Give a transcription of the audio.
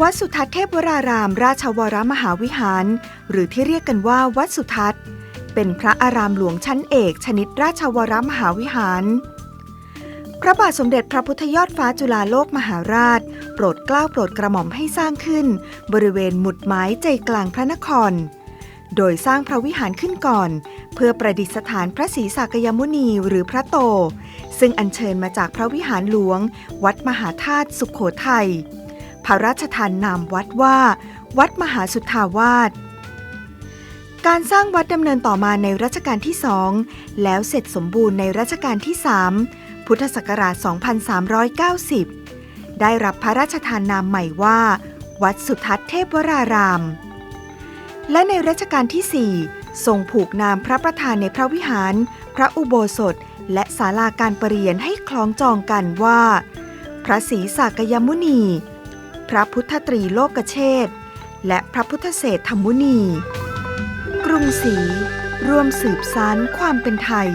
วัดสุทัศน์เทพวราราม ราชวรมหาวิหาร หรือที่เรียกกันว่าวัดสุทัศน์ เป็นพระอารามหลวงชั้นเอก ชนิดราชวรมหาวิหาร พระบาทสมเด็จพระพุทธยอดฟ้าจุฬาโลกมหาราช โปรดเกล้าโปรดกระหม่อมให้สร้างขึ้น บริเวณหมุดไม้ใจกลางพระนคร โดยสร้างพระวิหารขึ้นก่อน เพื่อประดิษฐานพระศรีสักยมุนีหรือพระโต ซึ่งอัญเชิญมาจากพระวิหารหลวง วัดมหาธาตุสุขโขทัย พระราชทานนามวัดว่า วัดมหาสุทธาวาส การสร้างวัดดำเนินต่อมาในรัชกาลที่สองแล้วเสร็จสมบูรณ์ในรัชกาลที่สามพุทธศักราช 2390 ได้รับพระราชทานนามใหม่ว่า วัดสุทัศน์เทพวราราม และในรัชกาลที่ 4 ทรงผูกนามพระประธานในพระวิหาร พระอุโบสถ และศาลาการประเรียนให้คล้องจองกันว่า พระศรีสากยมุนี พระพุทธตรีโลกเชษฐ์และพระพุทธเศรษฐมุนี กรุงศรีร่วมสืบสานความเป็นไทย